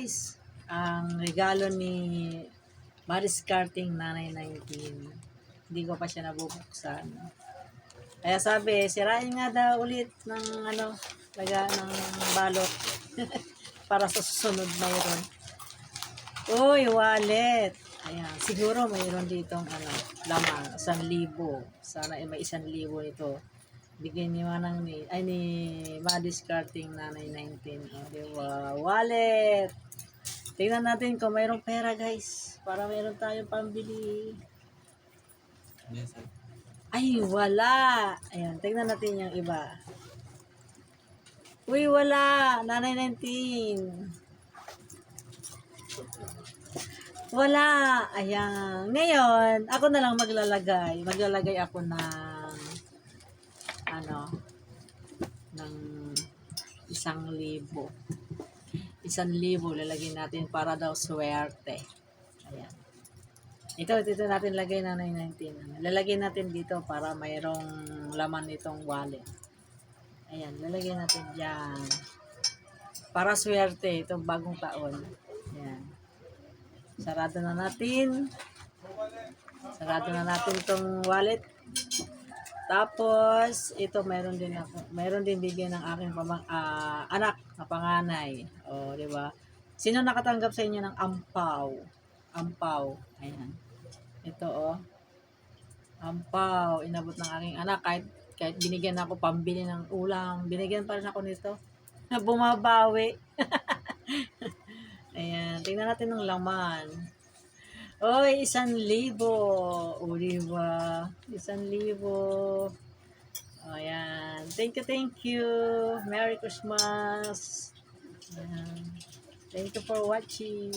guys, ang regalo ni Maris Karting Nanay 19. Hindi ko pa siya nabubuksan. Kaya sabi, sirain nga daw ulit ng ano, laga ng balot. Para sa susunod mayroon. Uy, wallet. Ayan, siguro mayroon ditong ano, lamang, isang libo. Sana ay may isang libo ito. Bigyan ni Manang ni, ay ni Madis Karting Nanay 19. O, di? Wallet! Tingnan natin kung mayroong pera guys. Para mayroon tayong pambili. Yes, sir. Ay, wala. Ayan, tingnan natin yung iba. Uy, wala. Nanay 19. Wala. Ayan. Ngayon, ako na lang maglalagay. Maglalagay ako ng ano ng isang libo. Isang libo lalagyan natin para daw swerte. Ayan. Ito, dito natin lagay na 919. Lalagyan natin dito para mayroong laman itong wallet. Ayan, lalagyan natin dyan. Para swerte, itong bagong taon. Ayan. Sarado na natin. Sarado na natin itong wallet. Tapos, ito meron din ako. Meron din bigyan ng aking pamang, ah, anak na panganay. O, di ba? Sino nakatanggap sa inyo ng ampaw? Ampaw. Ayan. Ito, oh. Ampaw. Inabot ng aking anak. Kahit, kahit binigyan ako pambili ng ulam, binigyan pa rin ako nito. Na bumabawi. Ayan. Tingnan natin ng laman. Oy, isang libo. O, diba? Isang libo. Ayan. Thank you, thank you. Merry Christmas. Ayan. Thank you for watching.